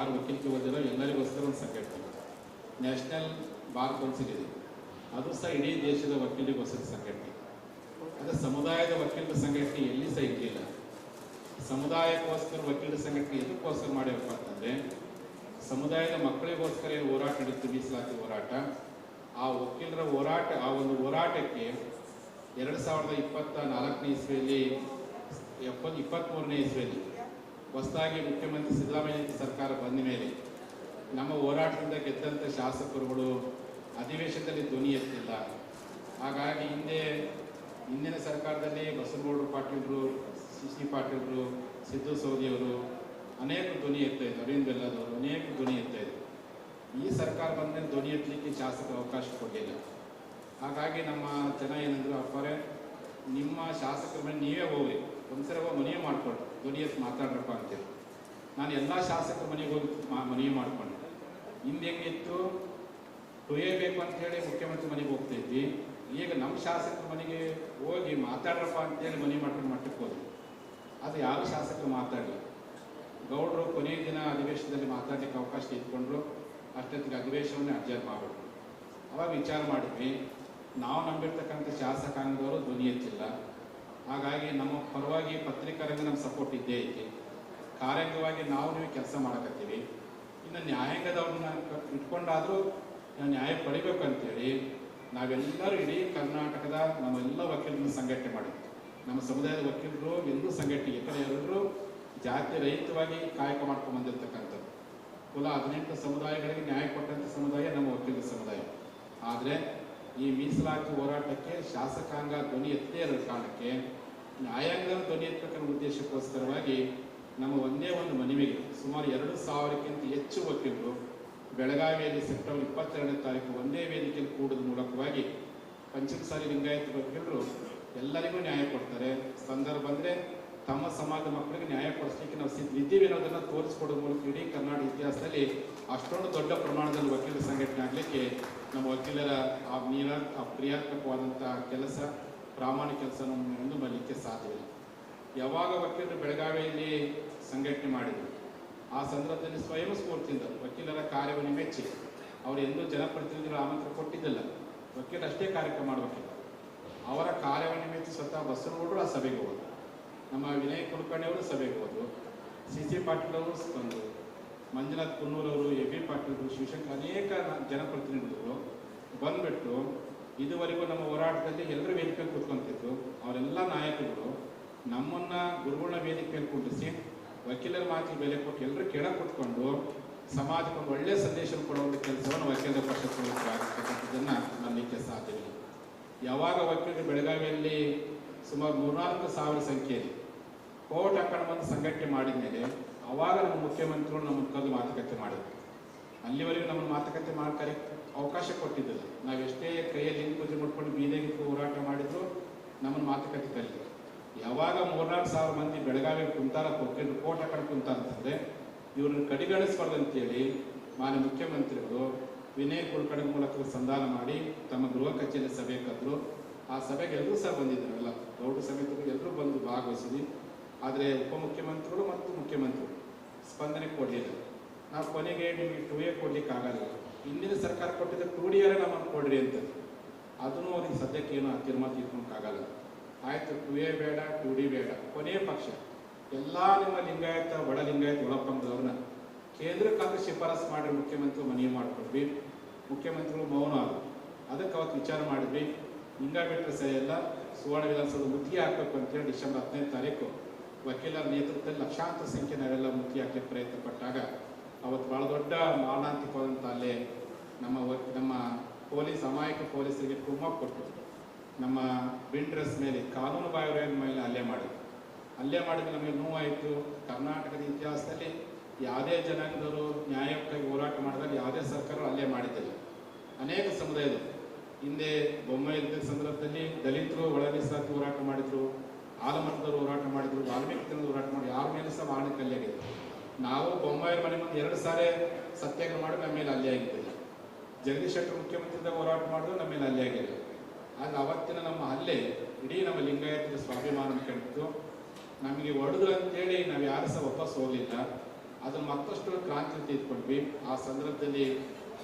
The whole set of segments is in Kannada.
ಯಾರು ವಕೀಲಿಕೆ ಓದಿರೋ ಎಲ್ಲರಿಗೋಸ್ಕರ ಒಂದು ಸಂಘಟನೆ ನ್ಯಾಷನಲ್ ಬಾರ್ ಕೌನ್ಸಿಲ್ ಇದೆ. ಅದು ಸಹ ಇಡೀ ದೇಶದ ವಕೀಲರಿಗೋಸ್ಕರ ಸಂಘಟನೆ ಅದು ಸಮುದಾಯದ ವಕೀಲರ ಸಂಘಟನೆ ಎಲ್ಲಿ ಸಹ ಇರಲಿಲ್ಲ ಸಮುದಾಯಕ್ಕೋಸ್ಕರ ವಕೀಲರ ಸಂಘಟನೆ ಎದಕ್ಕೋಸ್ಕರ ಮಾಡಿರಪ್ಪ ಅಂತಂದರೆ, ಸಮುದಾಯದ ಮಕ್ಕಳಿಗೋಸ್ಕರ ಏನು ಹೋರಾಟ ನಡೀತು, ಮೀಸಲಾತಿ ಹೋರಾಟ, ಆ ವಕೀಲರ ಹೋರಾಟ, ಆ ಒಂದು ಹೋರಾಟಕ್ಕೆ ಎರಡು ಸಾವಿರದ ಇಪ್ಪತ್ತ ನಾಲ್ಕನೇ ಇಸ್ವಿಯಲ್ಲಿ ಎಪ್ಪತ್ತು ಇಪ್ಪತ್ತ್ಮೂರನೇ ಇಸ್ವಿಯಲ್ಲಿ ಹೊಸದಾಗಿ ಮುಖ್ಯಮಂತ್ರಿ ಸಿದ್ದರಾಮಯ್ಯ ಸರ್ಕಾರ ಬಂದ ಮೇಲೆ ನಮ್ಮ ಹೋರಾಟದಿಂದ ಗೆದ್ದಂಥ ಶಾಸಕರುಗಳು ಅಧಿವೇಶನದಲ್ಲಿ ಧ್ವನಿ ಎತ್ತಿಲ್ಲ. ಹಾಗಾಗಿ ಹಿಂದೆ ಹಿಂದಿನ ಸರ್ಕಾರದಲ್ಲಿ ಬಸವಗೌಡರು ಪಾಟೀಲರು ಸಿ ಸಿ ಪಾಟೀಲರು, ಸಿದ್ದು ಸೌದಿಯವರು ಅನೇಕ ಧ್ವನಿ ಎತ್ತಾಯಿದ್ರು ಅರವಿಂದ್ ಬೆಲ್ಲದವರು ಅನೇಕ ಧ್ವನಿ ಎತ್ತಾಯಿದ್ರು ಈ ಸರ್ಕಾರ ಬಂದ ಮೇಲೆ ಧ್ವನಿ ಎತ್ತಲಿಕ್ಕೆ ಶಾಸಕರು ಅವಕಾಶ ಕೊಟ್ಟಿಲ್ಲ ಹಾಗಾಗಿ ನಮ್ಮ ಜನ ಏನಂದ್ರು, ಅಪ್ಪರೇ, ನಿಮ್ಮ ಶಾಸಕರ ಮೇಲೆ ನೀವೇ ಹೋಗ್ರಿ ಒಂದ್ಸಲ ಹೋಗಿ ಮನವಿ ಮಾಡ್ಕೊಂಡು ಎತ್ತು ಮಾತಾಡ್ರಪ್ಪ ಅಂತೇಳಿ. ನಾನು ಎಲ್ಲ ಶಾಸಕರ ಮನೆಗೆ ಹೋಗಿ ಮನವಿ ಮಾಡಿಕೊಂಡೆ. ಹಿಂದೆ ಹೆಂಗಿತ್ತು? ತೊಯ್ಯಬೇಕು ಅಂತ ಹೇಳಿ ಮುಖ್ಯಮಂತ್ರಿ ಮನೆಗೆ ಹೋಗ್ತಾ ಇದ್ವಿ. ಈಗ ನಮ್ಮ ಶಾಸಕರ ಮನೆಗೆ ಹೋಗಿ ಮಾತಾಡ್ರಪ್ಪ ಅಂತೇಳಿ ಮನವಿ ಮಾಡ್ಕೊಂಡು ಮಟ್ಟಕ್ಕೆ ಹೋದ್ವಿ. ಅದು ಯಾವ ಶಾಸಕರು ಮಾತಾಡಲಿ? ಗೌಡರು ಕೊನೆಯ ದಿನ ಅಧಿವೇಶನದಲ್ಲಿ ಮಾತಾಡಲಿಕ್ಕೆ ಅವಕಾಶ ಇಟ್ಕೊಂಡ್ರು. ಅಷ್ಟೊತ್ತಿಗೆ ಅಧಿವೇಶನವನ್ನೇ ಅಬ್ಸರ್ವ್ ಮಾಡಿಬಿಟ್ರು. ಅವಾಗ ವಿಚಾರ ಮಾಡಿದ್ವಿ. ನಾವು ನಂಬಿರ್ತಕ್ಕಂಥ ಶಾಸಕಾಂಗದವರು ಧ್ವನಿ ಎತ್ತಿಲ್ಲ. ಹಾಗಾಗಿ ನಮ್ಮ ಪರವಾಗಿ ಪತ್ರಿಕಾರಂಗ ನಮ್ಮ ಸಪೋರ್ಟ್ ಇದ್ದೇ ಐತಿ ಕಾರ್ಯಾಂಗವಾಗಿ ನಾವು ನೀವು ಕೆಲಸ ಮಾಡಕತ್ತೀವಿ ಇನ್ನು ನ್ಯಾಯಾಂಗದವ್ರನ್ನ ಇಟ್ಕೊಂಡಾದರೂ ನಾವು ನ್ಯಾಯ ಪಡಿಬೇಕು ಅಂತೇಳಿ ನಾವೆಲ್ಲರೂ ಇಡೀ ಕರ್ನಾಟಕದ ನಾವೆಲ್ಲ ವಕೀಲರನ್ನ ಸಂಘಟನೆ ಮಾಡಿದ್ವಿ. ನಮ್ಮ ಸಮುದಾಯದ ವಕೀಲರು, ಎಲ್ಲರೂ ಸಂಘಟನೆ ಕಡೆ ಎಲ್ಲರೂ ಜಾತಿ ರಹಿತವಾಗಿ ಕಾಯಕ ಮಾಡ್ಕೊಂಡು ಬಂದಿರ್ತಕ್ಕಂಥದ್ದು. ಕುಲ ಹದಿನೆಂಟು ಸಮುದಾಯಗಳಿಗೆ ನ್ಯಾಯ ಕೊಟ್ಟಂಥ ಸಮುದಾಯ ನಮ್ಮ ವಕೀಲರ ಸಮುದಾಯ. ಆದರೆ ಈ ಮೀಸಲಾತಿ ಹೋರಾಟಕ್ಕೆ ಶಾಸಕಾಂಗ ಧ್ವನಿ ಎತ್ತದೇ ಇರೋ ಕಾರಣಕ್ಕೆ ನ್ಯಾಯಾಂಗದ ಧ್ವನಿ ಎತ್ತಕ್ಕಂಥ ಉದ್ದೇಶಕ್ಕೋಸ್ಕರವಾಗಿ ನಮ್ಮ ಒಂದೇ ಒಂದು ಮನವಿಗೆ ಸುಮಾರು ಎರಡು ಸಾವಿರಕ್ಕಿಂತ ಹೆಚ್ಚು ವಕೀಲರು ಬೆಳಗಾವಿಯಲ್ಲಿ ಸೆಪ್ಟೆಂಬರ್ ಇಪ್ಪತ್ತೆರಡನೇ ತಾರೀಕು ಒಂದೇ ವೇದಿಕೆಯಲ್ಲಿ ಕೂಡೋದ್ರ ಮೂಲಕವಾಗಿ ಪಂಚಮಸಾಲಿ ಲಿಂಗಾಯತ ವಕೀಲರು ಎಲ್ಲರಿಗೂ ನ್ಯಾಯ ಕೊಡ್ತಾರೆ. ಸಂದರ್ಭ ಬಂದರೆ ತಮ್ಮ ಸಮಾಜದ ಮಕ್ಕಳಿಗೆ ನ್ಯಾಯ ಕೊಡಿಸ್ಲಿಕ್ಕೆ ನಾವು ಸಿದ್ಧಿದ್ದೀವಿ ಅನ್ನೋದನ್ನ ತೋರಿಸ್ಕೊಡೋದ್ರ ಮೂಲಕ ಇಡೀ ಕರ್ನಾಟಕ ಇತಿಹಾಸದಲ್ಲಿ ಅಷ್ಟೊಂದು ದೊಡ್ಡ ಪ್ರಮಾಣದಲ್ಲಿ ವಕೀಲರ ಸಂಘಟನೆ ಆಗಲಿಕ್ಕೆ ನಮ್ಮ ವಕೀಲರ ಆ ನೀರ ಆ ಕ್ರಿಯಾತ್ಮಕವಾದಂತಹ ಕೆಲಸ, ಪ್ರಾಮಾಣಿಕ ಕೆಲಸ ಮುಂದೆ ಬರಲಿಕ್ಕೆ ಸಾಧ್ಯವಿಲ್ಲ ಯಾವಾಗ ವಕೀಲರು ಬೆಳಗಾವಿಯಲ್ಲಿ ಸಂಘಟನೆ ಮಾಡಿದರು, ಆ ಸಂದರ್ಭದಲ್ಲಿ ಸ್ವಯಂ ಸ್ಫೂರ್ತಿಯಿಂದ ವಕೀಲರ ಕಾರ್ಯವನ್ನು ಮೆಚ್ಚಿ ಅವರು ಎಂದೂ ಜನಪ್ರತಿನಿಧಿಗಳು ಆಮಂತ್ರ ಕೊಟ್ಟಿದ್ದಲ್ಲ, ವಕೀಲರು ಅಷ್ಟೇ ಕಾರ್ಯಕ್ರಮ ಮಾಡಬೇಕಿಲ್ಲ. ಅವರ ಕಾರ್ಯವನ್ನು ಮೆಚ್ಚಿ ಸ್ವತಃ ಬಸವನಗೌಡರು ಆ ಸಭೆಗೆ ಹೋದರು. ನಮ್ಮ ವಿನಯ್ ಕುಲಕರ್ಣಿ ಅವರು ಸಭೆಗೆ ಹೋದರು. ಸಿ ಸಿ ಪಾಟೀಲ್ ಅವರು ಬಂದರು. ಮಂಜುನಾಥ್ ಕುನ್ನೂರವರು ಎ ಬಿ ಪಾಟೀಲ್ ಶಿವಶಂಕರ್ ಅನೇಕ ಜನಪ್ರತಿನಿಧಿಗಳು ಬಂದ್ಬಿಟ್ಟು ಇದುವರೆಗೂ ನಮ್ಮ ಹೋರಾಟದಲ್ಲಿ ಎಲ್ಲರೂ ವೇದಿಕೆ ಕೂತ್ಕೊಂತಿದ್ರು. ಅವರೆಲ್ಲ ನಾಯಕರು ನಮ್ಮನ್ನ ಗುರುಗಳ ವೇದಿಕೆಯಲ್ಲಿ ಕುಂಡಿಸಿ ವಕೀಲರ ಮಾತಿಗೆ ಬೆಲೆ ಕೊಟ್ಟು ಎಲ್ಲರೂ ಕೆಳ ಕೂತ್ಕೊಂಡು ಸಮಾಜಕ್ಕೆ ಒಳ್ಳೆಯ ಸಂದೇಶ ಕೊಡುವಂಥ ಕೆಲಸವನ್ನು ವಕೀಲರ ಪಕ್ಷದನ್ನು ಮಾಡಲಿಕ್ಕೆ ಸಾಧ್ಯವಿಲ್ಲ ಯಾವಾಗ ವಕೀಲರು ಬೆಳಗಾವಿಯಲ್ಲಿ ಸುಮಾರು ಮೂರ್ನಾಲ್ಕು ಸಾವಿರ ಸಂಖ್ಯೆಯಲ್ಲಿ ಕೋರ್ಟ್ ಬಂದು ಸಂಘಟನೆ ಮಾಡಿದ ಮೇಲೆ ಅವಾಗ ನಮ್ಮ ಮುಖ್ಯಮಂತ್ರಿಗಳು ನಮ್ಮ ಕರೆದು ಮಾತುಕತೆ ಮಾಡಿದ್ರು. ಅಲ್ಲಿವರೆಗೂ ನಮ್ಮನ್ನು ಮಾತುಕತೆ ಮಾಡ್ತಾರೆ ಅವಕಾಶ ಕೊಟ್ಟಿದ್ದಿಲ್ಲ. ನಾವು ಎಷ್ಟೇ ಕೈಯಲ್ಲಿ ಪೂಜೆ ಮಾಡ್ಕೊಂಡು ಬೀದಿಗೆ ಹೋರಾಟ ಮಾಡಿದ್ರು, ನಮ್ಮನ್ನು ಮಾತುಕತೆ ಕಲಿತು ಯಾವಾಗ ಮೂರ್ನಾಲ್ಕು ಸಾವಿರ ಮಂದಿ ಬೆಳಗಾವಿ ಕುಂತಾರ ವಕೀಲರು ಕೋಟ ಕಡೆ ಕುಂತ ಅಂತಂದ್ರೆ, ಇವ್ರನ್ನ ಕಡೆಗಣಿಸ್ಬಾರ್ದು ಅಂತೇಳಿ ಮಾನ್ಯ ಮುಖ್ಯಮಂತ್ರಿಗಳು ವಿನಯ್ ಕುಲಕರ್ಣಿ ಮೂಲಕ ಸಂಧಾನ ಮಾಡಿ ತಮ್ಮ ಗೃಹ ಕಚೇರಿ ಸಭೆ ಕರೆದ್ರು. ಆ ಸಭೆಗೆ ಎಲ್ಲರೂ ಸಹ ಬಂದಿದ್ರು ಎಲ್ಲ ಗೌಡ ಸಮಿತಿಗಳು ಎಲ್ಲರೂ ಬಂದು ಭಾಗವಹಿಸಿದ್ವಿ. ಆದರೆ ಉಪಮುಖ್ಯಮಂತ್ರಿಗಳು ಮತ್ತು ಮುಖ್ಯಮಂತ್ರಿಗಳು. ಸ್ಪಂದನೆ ಕೊಡಲಿಲ್ಲ. ನಾವು ಕೊನೆಗೆ ನಿಮಗೆ ಟೂ ಎ ಕೊಡ್ಲಿಕ್ಕೆ ಆಗಲ್ಲ. ಹಿಂದಿನ ಸರ್ಕಾರ ಕೊಟ್ಟಿದ್ದ ಟೂ ಡಿ ಆರೇ ನಮ್ಮನ್ನು ಕೊಡ್ರಿ ಅಂತ. ಅದನ್ನು ಅವ್ರಿಗೆ ಸದ್ಯಕ್ಕೆ ಏನು ತೀರ್ಮಾನ ತೀರ್ಕೊಳಕ್ಕಾಗಲ್ಲ ಆಯಿತು ಟು ಎ ಬೇಡ ಟು ಡಿ ಬೇಡ. ಕೊನೆಯ ಪಕ್ಷ. ಎಲ್ಲ ನಿಮ್ಮ ಲಿಂಗಾಯತ ಒಳ ಲಿಂಗಾಯತ ಒಳಪ್ಪಂಗದವ್ರನ್ನ ಕೇಂದ್ರ ಕಾಂಗ್ರೆಸ್ ಶಿಫಾರಸು ಮಾಡಿ ಮುಖ್ಯಮಂತ್ರಿ ಮನವಿ ಮಾಡಿಕೊಡ್ವಿ ಮುಖ್ಯಮಂತ್ರಿಗಳು ಮೌನ ಆದರು. ಅದಕ್ಕೆ ಅವತ್ತು ವಿಚಾರ ಮಾಡಿದ್ವಿ. ಹಿಂಗ ಬಿಟ್ಟರೆ ಸರಿ ಎಲ್ಲ ಸುವರ್ಣ ವಿಧಾನಸೌಧ ಮುತ್ತಿಗೆ ಹಾಕಬೇಕು ಅಂತೇಳಿ ಡಿಸೆಂಬರ್ ಹದಿನೈದು ತಾರೀಕು ವಕೀಲರ ನೇತೃತ್ವದಲ್ಲಿ ಲಕ್ಷಾಂತರ ಸಂಖ್ಯೆ ನಾವೆಲ್ಲ ಮುಖ್ಯ ಹಾಕಲಿಕ್ಕೆ ಪ್ರಯತ್ನ ಪಟ್ಟಾಗ ಅವತ್ತು ಭಾಳ ದೊಡ್ಡ ಮಾರಣಾಂತಿಕವಾದಂಥ ಅಲ್ಲೇ ನಮ್ಮ ನಮ್ಮ ಪೊಲೀಸ್, ಅಮಾಯಕ ಪೊಲೀಸರಿಗೆ ಕುಮ್ಮಕ್ಕೆ ಕೊಟ್ಟು ನಮ್ಮ ಬಿಂಡ್ರೆಸ್ ಮೇಲೆ, ಕಾನೂನು ಬಾಹಿರ ಮೇಲೆ ಹಲ್ಲೆ ಮಾಡಿದ್ರು. ಹಲ್ಲೆ ಮಾಡಿದ್ರೆ ನಮಗೆ ನೋವಾಯಿತು. ಕರ್ನಾಟಕದ ಇತಿಹಾಸದಲ್ಲಿ ಯಾವುದೇ ಜನಾಂಗದವರು ನ್ಯಾಯಕ್ಕಾಗಿ ಹೋರಾಟ ಮಾಡಿದಾಗ ಯಾವುದೇ ಸರ್ಕಾರ ಹಲ್ಲೆ ಮಾಡಿದ್ದಿಲ್ಲ. ಅನೇಕ ಸಮುದಾಯದವರು. ಹಿಂದೆ ಬೊಮ್ಮಾಯಿ ಸಂದರ್ಭದಲ್ಲಿ ದಲಿತರು ಒಳಗಿಸಾಕಿ ಹೋರಾಟ ಮಾಡಿದ್ರು. ಆಲಮಟ್ಟದವರು ಹೋರಾಟ ಮಾಡಿದ್ರು ವಾಲ್ಮೀಕಿ ಜನರು ಹೋರಾಟ ಮಾಡಿ ಯಾರ ಮೇಲೆ ಸಹ ವಾಹನ ಆಗಿದೆ ನಾವು ಬೊಮ್ಮಾಯಿ ಮನೆ ಮುಂದೆ ಎರಡು ಸಾರಿ ಸತ್ಯಾಗ್ರಹ ಮಾಡಿ ನಮ್ಮ ಮೇಲೆ ಅಲ್ಲಿ ಆಗಿದ್ದಿಲ್ಲ ಜಗದೀಶ್ ಶೆಟ್ಟರ್ ಮುಖ್ಯಮಂತ್ರಿಯಿಂದ ಹೋರಾಟ ಮಾಡಿದ್ರು, ನಮ್ಮ ಮೇಲೆ ಅಲ್ಲಿ ಆಗಿಲ್ಲ ಆದ್ರೆ ಅವತ್ತಿನ ನಮ್ಮ ಹಲ್ಲೆ, ಇಡೀ ನಮ್ಮ ಲಿಂಗಾಯತರ ಸ್ವಾಭಿಮಾನ ಕಂಡಿತ್ತು ನಮಗೆ ಹೊಡೆದ್ರು ಅಂತೇಳಿ ನಾವು ಯಾರು ಸಹ ವಾಪಸ್ ಹೋಗಲಿಲ್ಲ. ಅದನ್ನು ಮತ್ತಷ್ಟು ಕ್ರಾಂತಿ ತೆಗೆದುಕೊಂಡ್ವಿ ಆ ಸಂದರ್ಭದಲ್ಲಿ